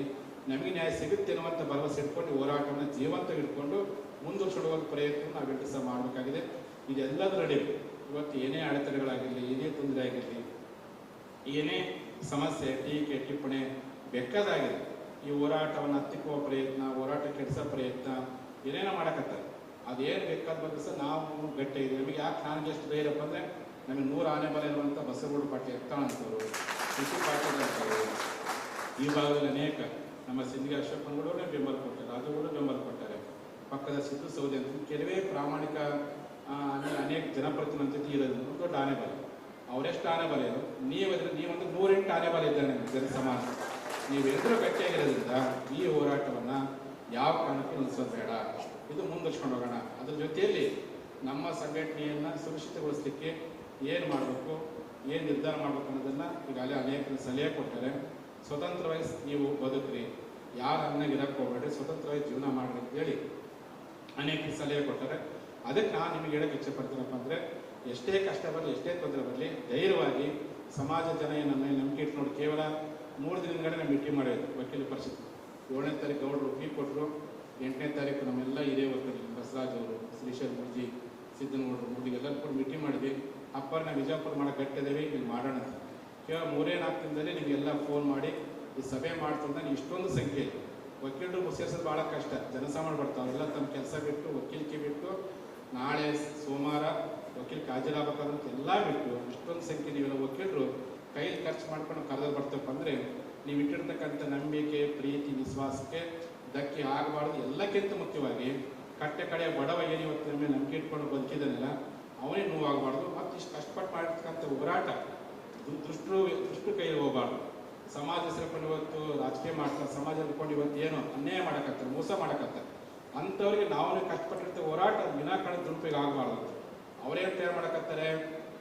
ನಮಗೆ ನ್ಯಾಯ ಸಿಗುತ್ತೆ ಅನ್ನುವಂಥ ಭರವಸೆ ಇಟ್ಕೊಂಡು ಹೋರಾಟವನ್ನು ಜೀವಂತ ಇಟ್ಕೊಂಡು ಮುಂದುವರ್ಸಿಡುವ ಪ್ರಯತ್ನ ನಾವೆಲ್ಲರೂ ಸಹ ಮಾಡಬೇಕಾಗಿದೆ. ಇದೆಲ್ಲದರ ನಡುವೆ ಇವತ್ತು ಏನೇ ಅಡೆತಡೆಗಳಾಗಿರಲಿ, ಏನೇ ತೊಂದರೆ ಆಗಿರಲಿ, ಏನೇ ಸಮಸ್ಯೆ, ಟೀಕೆ, ಟಿಪ್ಪಣಿ ಬೇಕಾದಾಗಿದೆ ಈ ಹೋರಾಟವನ್ನು ಹತ್ತಿಕ್ಕುವ ಪ್ರಯತ್ನ, ಹೋರಾಟ ಕೆಡಿಸೋ ಪ್ರಯತ್ನ ಏನೇನೋ ಮಾಡಕತ್ತಾರೆ. ಅದೇನು ಬೇಕಾದ ಬಗ್ಗೆ ಸಹ ನಾವು ಗಟ್ಟಿ ಇದೆ ನಮಗೆ ಯಾಕೆ ನನಗೆ ಎಷ್ಟು ಧೈರ್ಯಪ್ಪ ಅಂದರೆ ನಮಗೆ ನೂರು ಆನೆ ಬಲ ಇರುವಂಥ ಬಸವಗೌಡ ಪಾಟೀಲ್ ಎತ್ತಾಣಂತವರು ಕೃಷಿ ಪಾಟೀಲ್ ಈ ಭಾಗದಲ್ಲಿ ಅನೇಕ ನಮ್ಮ ಸಿಂಧಿಗೆ ಕೂಡ ಬೆಂಬಲ ಕೊಟ್ಟಾರೆ ಕೂಡ ಬೆಂಬಲ ಕೊಟ್ಟಾರೆ. ಪಕ್ಕದ ಸಿದ್ದು ಸೌದಿ ಅಂತ ಕೆಲವೇ ಪ್ರಾಮಾಣಿಕ ಅನೇಕ ಜನಪ್ರತಿನಿಧಿ ಇರೋದು ಒಂದು ದೊಡ್ಡ ಆನೆ ಬಲ. ಅವರೆಷ್ಟು ಆನೆ ಬಲ? ಇರೋ ನೀವಂದ್ರೆ ನೀವಂದ್ರೆ ನೂರೆಂಟು ಆನೆ ಬಲ ಇದ್ದಾರೆ ಜನ ಸಮಾಜ ನೀವೆಲ್ಲರೂ ಗಟ್ಟಿಯಾಗಿರೋದ್ರಿಂದ ಈ ಹೋರಾಟವನ್ನು ಯಾವ ಕಾರಣಕ್ಕೂ ನಿಲ್ಲಿಸೋದು ಇದು ಮುಂದುವರ್ಸ್ಕೊಂಡು ಹೋಗೋಣ. ಅದ್ರ ಜೊತೆಯಲ್ಲಿ ನಮ್ಮ ಸಂಘಟನೆಯನ್ನು ಸುರಕ್ಷಿತಗೊಳಿಸ್ಲಿಕ್ಕೆ ಏನು ಮಾಡಬೇಕು, ಏನು ನಿರ್ಧಾರ ಮಾಡಬೇಕು ಅನ್ನೋದನ್ನು ಈಗಾಗಲೇ ಅನೇಕ ಸಲಹೆ ಕೊಟ್ಟರೆ ಸ್ವತಂತ್ರವಾಗಿ ನೀವು ಬದುಕ್ರಿ. ಯಾರು ಅನ್ನಾಗಿ ಇರಕ್ಕೆ ಹೋಗ್ಬೇಡ್ರಿ, ಸ್ವತಂತ್ರವಾಗಿ ಜೀವನ ಮಾಡ್ರಿ ಅಂತೇಳಿ ಅನೇಕ ಸಲಹೆ ಕೊಟ್ಟರೆ. ಅದಕ್ಕೆ ನಾನು ನಿಮಗೆ ಹೇಳಕ್ಕೆ ಇಚ್ಛೆ ಪಡ್ತೀನಪ್ಪ ಅಂದರೆ, ಎಷ್ಟೇ ಕಷ್ಟ ಬರಲಿ, ಎಷ್ಟೇ ತೊಂದರೆ ಬರಲಿ, ಧೈರ್ಯವಾಗಿ ಸಮಾಜ ಜನ ಏನನ್ನ ನಂಬಿಕೆ ಇಟ್ಟು ಕೇವಲ ಮೂರು ದಿನಗಳ ಮೀಟಿಂಗ್ ಮಾಡಿದ್ರು, ವಕೀಲ ಪರಿಷತ್. ಏಳನೇ ತಾರೀಕು ಗೌಡರು ಫೀ ಕೊಟ್ಟರು ಎಂಟನೇ ತಾರೀಕು ನಮ್ಮೆಲ್ಲ ಹಿರಿಯ ವಕೀಲ ಬಸವರಾಜ್ ಅವರು, ಶ್ರೀಶೈಲ್ ಮುರ್ಜಿ ಸಿದ್ದನಗೌಡರು ಮುರ್ಜಿ ಎಲ್ಲರೂ ಕೂಡ ಮೀಟಿಂಗ್ ಮಾಡಿದ್ವಿ. ಅಪ್ಪ ನಾವು ವಿಜಯಪುರ ಮಾಡಕ್ಕೆ ಕಟ್ಟಿದ್ದೇವೆ ಇಲ್ಲಿ ಮಾಡೋಣ. ಕೇವಲ ಮೂರೇ ನಾಲ್ಕು ದಿನದಲ್ಲಿ ನಿಮಗೆಲ್ಲ ಫೋನ್ ಮಾಡಿ, ಈ ಸಭೆ ಮಾಡ್ತಂದ್ರೆ ಇಷ್ಟೊಂದು ಸಂಖ್ಯೆ ವಕೀಲರು ಮುಗಿಸೋದು ಭಾಳ ಕಷ್ಟ. ಜನಸಾಮಾನ್ಯ ಬರ್ತಾವೆ ಎಲ್ಲ ತಮ್ಮ ಕೆಲಸ ಬಿಟ್ಟು, ವಕೀಲಿಕೆ ಬಿಟ್ಟು, ನಾಳೆ ಸೋಮವಾರ ವಕೀಲಿಗೆ ಹಾಜರಾಗಬೇಕಂತ ಎಲ್ಲ ಬಿಟ್ಟು, ಇಷ್ಟೊಂದು ಸಂಖ್ಯೆ ನೀವೆಲ್ಲ ವಕೀಲರು ಕೈಲಿ ಖರ್ಚು ಮಾಡ್ಕೊಂಡು ಕರೆದು ಬರ್ತಪ್ಪ ಅಂದರೆ ನೀವು ಇಟ್ಟಿರ್ತಕ್ಕಂಥ ನಂಬಿಕೆ, ಪ್ರೀತಿ, ವಿಶ್ವಾಸಕ್ಕೆ ಧಕ್ಕೆ ಆಗಬಾರ್ದು. ಎಲ್ಲಕ್ಕಿಂತ ಮುಖ್ಯವಾಗಿ ಕಟ್ಟೆ ಕಡೆಯ ಬಡವ ಏನು ಇವತ್ತು ಮೇಲೆ ನಂಬಿಕೆ ಇಟ್ಕೊಂಡು ಬದುಕಿದ್ದಾನಲ್ಲ, ಅವನೇ ನೋವಾಗಬಾರ್ದು. ಮತ್ತು ಇಷ್ಟು ಕಷ್ಟಪಟ್ಟು ಮಾಡಿರ್ತಕ್ಕಂಥ ಹೋರಾಟ ದುಷ್ಟರು ದುಷ್ಟು ಕೈ ಹೋಗಬಾರ್ದು. ಸಮಾಜ ಸೇರ್ಕೊಂಡು ಇವತ್ತು ರಾಜಕೀಯ ಮಾಡ್ತಾರೆ, ಸಮಾಜ ಹಿಡ್ಕೊಂಡು ಇವತ್ತು ಏನು ಅನ್ಯಾಯ ಮಾಡಕತ್ತಾರೆ, ಮೋಸ ಮಾಡಕತ್ತಾರೆ. ಅಂಥವ್ರಿಗೆ ನಾವು ಕಷ್ಟಪಟ್ಟಿರ್ತೇವೆ ಹೋರಾಟ ವಿನಾಕಾರಣ ದುರುಪಯೋಗ ಆಗಬಾರ್ದು. ಅವರೇನು ತಯಾರು ಮಾಡಕತ್ತಾರೆ?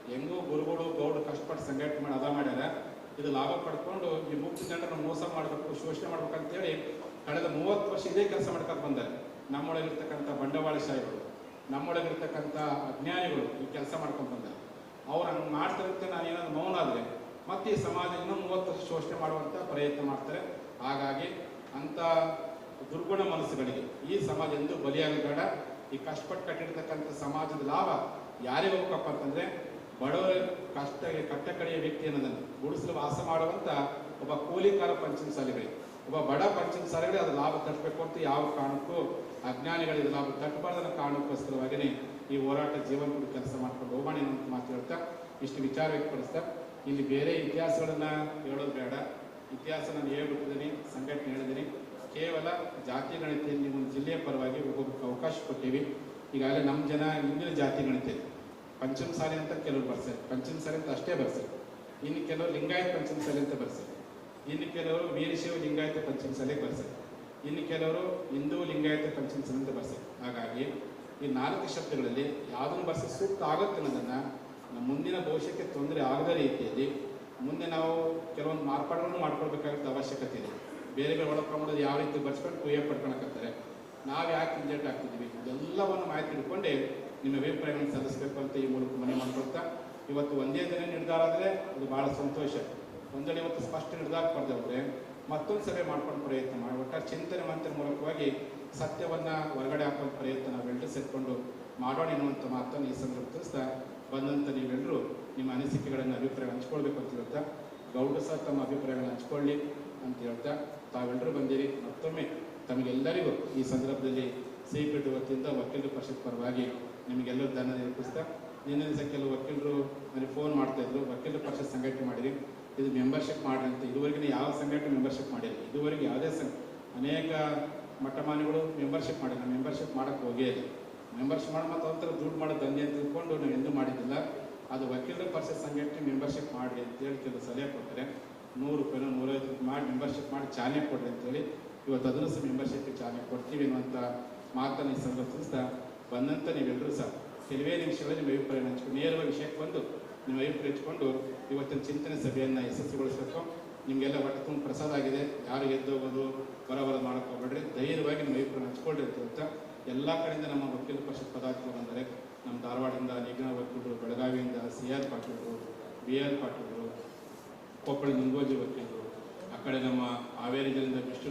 ಹೆಂಗೂ ಗುರುಗಳು ಗೌಡ್ರು ಕಷ್ಟಪಟ್ಟು ಸಂಘಟನೆ ಮಾಡಿ ಅದ ಮಾಡ್ಯಾರ. ಇದು ಲಾಭ ಪಡ್ಕೊಂಡು ಈ ಮುಕ್ತ ಜನರನ್ನು ಮೋಸ ಮಾಡಬೇಕು, ಶೋಷಣೆ ಮಾಡ್ಬೇಕಂತೇಳಿ ಕಳೆದ ಮೂವತ್ತು ವರ್ಷ ಇದೇ ಕೆಲಸ ಮಾಡ್ಕೊಂಡು ಬಂದಾರೆ. ನಮ್ಮೊಳಗಿರ್ತಕ್ಕಂಥ ಬಂಡವಾಳಶಾಹಿಗಳು ನಮ್ಮೊಳಗಿರ್ತಕ್ಕಂಥ ಅಜ್ಞಾನಿಗಳು ಈ ಕೆಲಸ ಮಾಡ್ಕೊಂಡು ಬಂದಾರೆ. ಅವ್ರು ಹಂಗೆ ನಾನು ಏನಾದ್ರು ಮೌನ ಆದರೆ ಮತ್ತೆ ಈ ಸಮಾಜ ಇನ್ನೂ ಮೂವತ್ತು ವರ್ಷ ಶೋಷಣೆ ಮಾಡುವಂಥ ಪ್ರಯತ್ನ ಮಾಡ್ತಾರೆ. ಹಾಗಾಗಿ ಅಂಥ ದುರ್ಗುಣ ಮನಸ್ಸುಗಳಿಗೆ ಈ ಸಮಾಜ ಎಂದು ಬಲಿಯಾಗಬೇಡ. ಈ ಕಷ್ಟಪಟ್ಟು ಕಟ್ಟಿರ್ತಕ್ಕಂಥ ಸಮಾಜದ ಲಾಭ ಯಾರಿಗೆ ಹೋಗ್ಬೇಕಪ್ಪ ಅಂತಂದ್ರೆ ಬಡವರ ಕಷ್ಟ ಕಟ್ಟ ಕಡೆಯ ವ್ಯಕ್ತಿ ಅನ್ನೋದನ್ನು ಗುಡಿಸಲು ವಾಸ ಮಾಡುವಂತ ಒಬ್ಬ ಕೂಲಿಕಾರ ಪಂಚಮ ಸಾಲಿಗಳಿಗೆ ಒಬ್ಬ ಬಡ ಪಂಚಮ ಸಾಲಿಗಳಿಗೆ ಅದು ಲಾಭ ತಟ್ಟಬೇಕು ಅಂತ ಯಾವ ಕಾರಣಕ್ಕೂ ಅಜ್ಞಾನಿಗಳಿಗೆ ಲಾಭ ತಟ್ಟಬಾರ್ದನ್ನ ಕಾರಣಕ್ಕೋಸ್ಕರವಾಗಿಯೇ ಈ ಹೋರಾಟ ಜೀವನ ಕೂಡ ಕೆಲಸ ಮಾಡ್ಕೊಂಡು ಹೋಗೋಣ ಅಂತ ಮಾತು ಇಷ್ಟು ವಿಚಾರ ವ್ಯಕ್ತಪಡಿಸ್ತಾ. ಇಲ್ಲಿ ಬೇರೆ ಇತಿಹಾಸಗಳನ್ನ ಹೇಳೋದು ಬೇಡ. ಇತಿಹಾಸ ನಾನು ಹೇಳ್ಬಿಟ್ಟಿದ್ದೀನಿ, ಸಂಘಟನೆ ಹೇಳಿದ್ದೀನಿ. ಕೇವಲ ಜಾತಿ ಗಣತಿಯಲ್ಲಿ ಒಂದು ಜಿಲ್ಲೆಯ ಪರವಾಗಿ ಒಬ್ಬೊಬ್ಬಕ್ಕೆ ಅವಕಾಶ ಕೊಟ್ಟಿವಿ. ಈಗಾಗಲೇ ನಮ್ಮ ಜನ ಹಿಂದಿನ ಜಾತಿ ಗಣತಿ ಪಂಚಮ ಸಾಲಿ ಅಂತ ಕೆಲವರು ಬರ್ತಾರೆ ಪಂಚಮ ಸಾಲಿ ಅಂತ ಅಷ್ಟೇ ಬರ್ತಾರೆ ಇನ್ನು ಕೆಲವರು ಲಿಂಗಾಯತ ಪಂಚಮ ಸಾಲಿ ಅಂತ ಬರ್ತಾರೆ ಇನ್ನು ಕೆಲವರು ವೀರಶೈವ ಲಿಂಗಾಯತ ಪಂಚಮ ಸಾಲಿಗೆ ಬರ್ತಾರೆ ಇನ್ನು ಕೆಲವರು ಹಿಂದೂ ಲಿಂಗಾಯತ ಪಂಚಮ ಸಾಲಿ ಅಂತ ಬರ್ತಾರೆ ಹಾಗಾಗಿ ಈ ನಾಲ್ಕು ಶಬ್ದಗಳಲ್ಲಿ ಯಾವುದನ್ನು ಬರ್ಸ? ಸೂಕ್ತ ಆಗುತ್ತೆ ಅನ್ನೋದನ್ನ ನಮ್ಮ ಮುಂದಿನ ಭವಿಷ್ಯಕ್ಕೆ ತೊಂದರೆ ಆಗದ ರೀತಿಯಲ್ಲಿ ಮುಂದೆ ನಾವು ಕೆಲವೊಂದು ಮಾರ್ಪಾಡುಗಳನ್ನು ಮಾಡ್ಕೊಳ್ಬೇಕಾಗಿದ್ದ ಅವಶ್ಯಕತೆ ಇದೆ. ಬೇರೆ ಬೇರೆ ಒಳ ಪ್ರಮಾಣದಲ್ಲಿ ಯಾವ ರೀತಿ ಬರ್ಸ್ಕೊಂಡು ಕುಯ್ಯ ಪಡ್ಕೊಳಕತ್ತಾರೆ. ನಾವು ಯಾಕೆ ಇಂಜೆಕ್ಟ್ ಆಗ್ತಿದ್ದೀವಿ? ಇದೆಲ್ಲವನ್ನು ಮಾಹಿತಿ ಹಿಡ್ಕೊಂಡೆ ನಿಮ್ಮ ಅಭಿಪ್ರಾಯಗಳನ್ನು ಸಲ್ಲಿಸಬೇಕು ಅಂತ ಈ ಮೂಲಕ ಮನೆ ಮಾಡಿಕೊಡ್ತಾ ಇವತ್ತು ಒಂದೇ ದಿನ ನಿರ್ಧಾರ ಆದರೆ ಅದು ಬಹಳ ಸಂತೋಷ. ಒಂದೆಡೆ ಇವತ್ತು ಸ್ಪಷ್ಟ ನಿರ್ಧಾರ ಪಡೆದವ್ರೆ, ಮತ್ತೊಂದು ಸಭೆ ಮಾಡ್ಕೊಂಡು ಪ್ರಯತ್ನ ಮಾಡಿ, ಒಟ್ಟಾರೆ ಚಿಂತನೆ ಮಂತ್ರ ಮೂಲಕವಾಗಿ ಸತ್ಯವನ್ನು ಹೊರಗಡೆ ಹಾಕೋ ಪ್ರಯತ್ನ ನಾವೆಲ್ಲರೂ ಸೇರಿಕೊಂಡು ಮಾಡೋಣ ಎನ್ನುವಂಥ ಮಾತನ್ನು ಈ ಸಂದರ್ಭ ತಿಳಿಸ್ತಾ ಬಂದಂಥ ನೀವೆಲ್ಲರೂ ನಿಮ್ಮ ಅನಿಸಿಕೆಗಳನ್ನು ಅಭಿಪ್ರಾಯ ಹಂಚ್ಕೊಳ್ಬೇಕು ಅಂತ ಹೇಳ್ತಾ, ಗೌಡರು ಸಹ ತಮ್ಮ ಅಭಿಪ್ರಾಯಗಳನ್ನು ಹಂಚ್ಕೊಳ್ಳಿ ಅಂತ ಹೇಳ್ತಾ ತಾವೆಲ್ಲರೂ ಬಂದಿರಿ. ಮತ್ತೊಮ್ಮೆ ತಮಗೆಲ್ಲರಿಗೂ ಈ ಸಂದರ್ಭದಲ್ಲಿ ಸಿಪಿಟಿ ವತಿಯಿಂದ ವಕೀಲರ ಪರಿಷತ್ ಪರವಾಗಿ ನಿಮಗೆಲ್ಲರೂ ಧನ್ಯವಾದ ಅರ್ಪಿಸ್ತಾ ನಿನ್ನೆ ದಿವಸ ಕೆಲವು ವಕೀಲರು ನನಗೆ ಫೋನ್ ಮಾಡ್ತಾಯಿದ್ರು ವಕೀಲರ ಪರಿಷತ್ ಸಂಘಟನೆ ಮಾಡಿರಿ, ಇದು ಮೆಂಬರ್ಶಿಪ್ ಮಾಡಿರಿ ಅಂತ. ಇದುವರೆಗೂ ಯಾವ ಸಂಘಟನೆ ಮೆಂಬರ್ಶಿಪ್ ಮಾಡಿಲ್ಲ. ಇದುವರೆಗೆ ಯಾವುದೇ ಸಂಘ, ಅನೇಕ ಮಟ್ಟಮಾನಿಗಳು ಮೆಂಬರ್ಶಿಪ್ ಮಾಡಿಲ್ಲ. ಮೆಂಬರ್ಶಿಪ್ ಮಾಡಕ್ಕೆ ಹೋಗೇ ಇಲ್ಲ. ಮೆಂಬರ್ಶಿಪ್ ಮಾಡಿ ಮತ್ತೆ ಒಂಥರ ದುಡ್ಡು ಮಾಡೋ, ದಂಧೆ ಅಂತ ತಿಳ್ಕೊಂಡು ನಾವು ಎಂದೂ ಮಾಡಿದ್ದಿಲ್ಲ. ಅದು ವಕೀಲರ ಪರಿಷತ್ ಸಂಘಟನೆ ಮೆಂಬರ್ಶಿಪ್ ಮಾಡಿ ಅಂತೇಳಿ ಕೆಲವು ಸಲಹೆ ಕೊಟ್ಟರೆ, ನೂರು ರೂಪಾಯಿನೋ ನೂರೈವತ್ತು ರೂಪಾಯಿ ಮಾಡಿ ಮೆಂಬರ್ಶಿಪ್ ಮಾಡಿ ಚಾಲನೆ ಕೊಡ್ರಿ ಅಂತೇಳಿ ಇವತ್ತು ಅದನ್ನು ಸಹ ಮೆಂಬರ್ಶಿಪ್ಗೆ ಚಾಲನೆ ಕೊಡ್ತೀವಿ ಅನ್ನುವಂಥ ಮಾತನ್ನು ಈ ಸಂದರ್ಭ ತಿಳಿಸ್ತಾ ಬಂದಂಥ ನೀವೆಲ್ಲರೂ ಸಹ ಕೆಲವೇ ನಿಮಿಷಗಳಲ್ಲಿ ನಿಮ್ಮ ಅಭಿಪ್ರಾಯ ಹಂಚ್ಕೊಂಡು, ನೇರವಾಗಿ ವಿಷಯಕ್ಕೆ ಬಂದು ನಿಮ್ಮ ಅಭಿಪ್ರಾಯ ಹಂಚ್ಕೊಂಡು ಇವತ್ತಿನ ಚಿಂತನೆ ಸಭೆಯನ್ನು ಯಶಸ್ವಿಗೊಳಿಸಬೇಕು ನಿಮಗೆಲ್ಲ ಒಟ್ಟು ತುಂಬ ಪ್ರಸಾದ ಆಗಿದೆ. ಯಾರು ಎದ್ದೋಗೋದು ಹೋಗೋದು ಬರೋದು ಮಾಡಕ್ಕೆ ಹೋಗ್ಬೇಡ್ರಿ. ಧೈರ್ಯವಾಗಿ ನಿಮ್ಮ ಅಭಿಪ್ರಾಯ ಅಂತ ಎಲ್ಲ ಕಡೆಯಿಂದ ನಮ್ಮ ವಕೀಲ ಪರಿಷತ್ ಪದಾರ್ಥಗಳು ಬಂದರೆ, ನಮ್ಮ ಧಾರವಾಡದಿಂದ ನಿಗ್ನ ವಕೀಲರು, ಬೆಳಗಾವಿಯಿಂದ ಸಿ ಆರ್ ಪಾಟೀಲರು ಬಿ ಆರ್ ಪಾಟೀಲರು, ಕೊಪ್ಪಳ ನಿಂಗೋಜಿ ವಕೀಲರು, ಆ ಕಡೆ ನಮ್ಮ ಹಾವೇರಿ ಜಿಲ್ಲೆಯಿಂದ ವಿಷ್ಣು